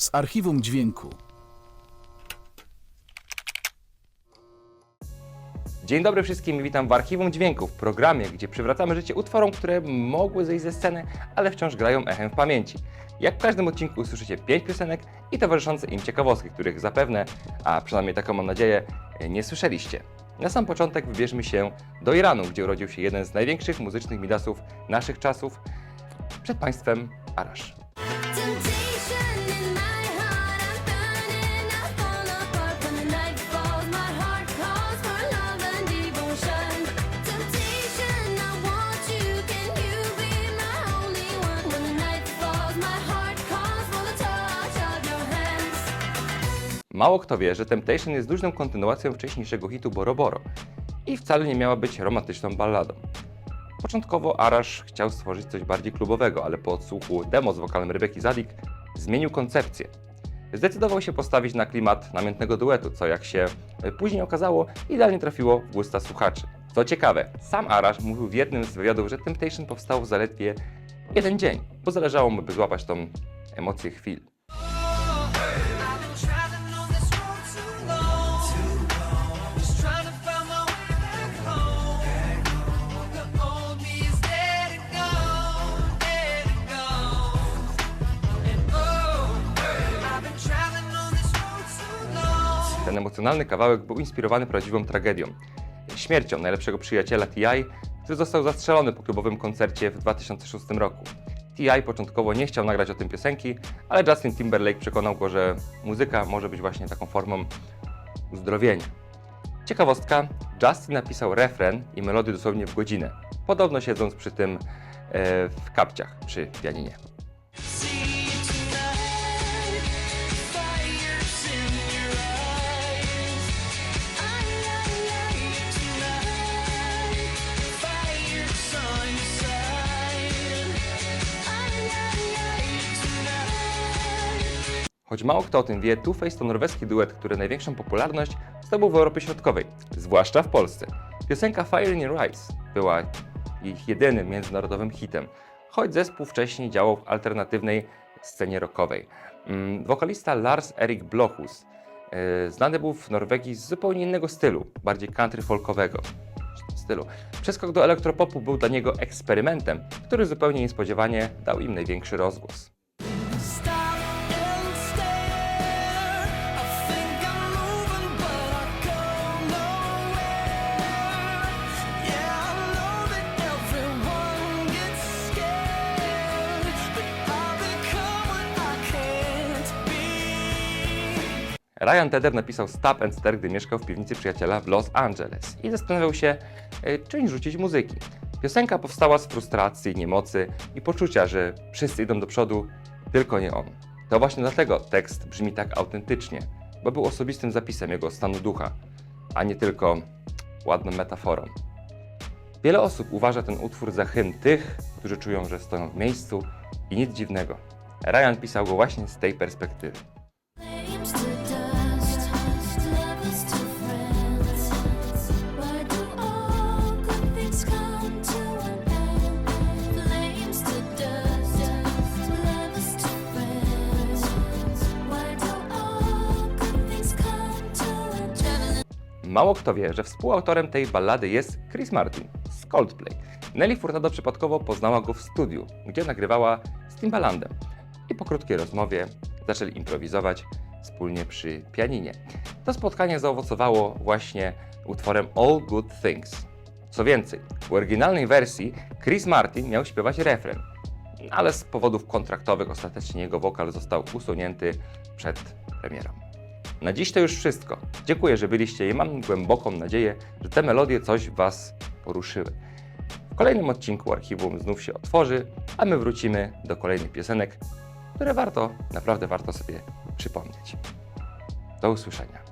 z archiwum dźwięku. Dzień dobry wszystkim i witam w Archiwum Dźwięków, programie, gdzie przywracamy życie utworom, które mogły zejść ze sceny, ale wciąż grają echem w pamięci. Jak w każdym odcinku usłyszycie 5 piosenek i towarzyszące im ciekawostki, których zapewne, a przynajmniej taką mam nadzieję, nie słyszeliście. Na sam początek wybierzmy się do Iranu, gdzie urodził się jeden z największych muzycznych midasów naszych czasów. Przed Państwem Arash. Mało kto wie, że Temptation jest luźną kontynuacją wcześniejszego hitu Boro Boro i wcale nie miała być romantyczną balladą. Początkowo Arash chciał stworzyć coś bardziej klubowego, ale po odsłuchu demo z wokalem Rebeki Zadik zmienił koncepcję. Zdecydował się postawić na klimat namiętnego duetu, co jak się później okazało, idealnie trafiło w gusta słuchaczy. Co ciekawe, sam Arash mówił w jednym z wywiadów, że Temptation powstało w zaledwie jeden dzień, bo zależało mu, by złapać tą emocję chwil. Ten emocjonalny kawałek był inspirowany prawdziwą tragedią. Śmiercią najlepszego przyjaciela T.I., który został zastrzelony po klubowym koncercie w 2006 roku. T.I. początkowo nie chciał nagrać o tym piosenki, ale Justin Timberlake przekonał go, że muzyka może być właśnie taką formą uzdrowienia. Ciekawostka, Justin napisał refren i melodię dosłownie w godzinę, podobno siedząc przy tym e, w kapciach przy pianinie. Choć mało kto o tym wie, Two Face to norweski duet, który największą popularność zdobył w Europie Środkowej, zwłaszcza w Polsce. Piosenka Fire in Your Eyes była ich jedynym międzynarodowym hitem, choć zespół wcześniej działał w alternatywnej scenie rockowej. Mm, Wokalista Lars Erik Blochus yy, znany był w Norwegii z zupełnie innego stylu, bardziej country folkowego stylu. Przeskok do elektropopu był dla niego eksperymentem, który zupełnie niespodziewanie dał im największy rozgłos. Ryan Tedder napisał Stop and Stare, gdy mieszkał w piwnicy przyjaciela w Los Angeles i zastanawiał się, e, czy nie rzucić muzyki. Piosenka powstała z frustracji, niemocy i poczucia, że wszyscy idą do przodu, tylko nie on. To właśnie dlatego tekst brzmi tak autentycznie, bo był osobistym zapisem jego stanu ducha, a nie tylko ładną metaforą. Wiele osób uważa ten utwór za hymn tych, którzy czują, że stoją w miejscu i nic dziwnego. Ryan pisał go właśnie z tej perspektywy. Mało kto wie, że współautorem tej ballady jest Chris Martin z Coldplay. Nelly Furtado przypadkowo poznała go w studiu, gdzie nagrywała z Timbalandem. I po krótkiej rozmowie zaczęli improwizować wspólnie przy pianinie. To spotkanie zaowocowało właśnie utworem All Good Things. Co więcej, w oryginalnej wersji Chris Martin miał śpiewać refren, ale z powodów kontraktowych ostatecznie jego wokal został usunięty przed premierą. Na dziś to już wszystko. Dziękuję, że byliście i mam głęboką nadzieję, że te melodie coś Was poruszyły. W kolejnym odcinku archiwum znów się otworzy, a my wrócimy do kolejnych piosenek, które warto, naprawdę warto sobie przypomnieć. Do usłyszenia.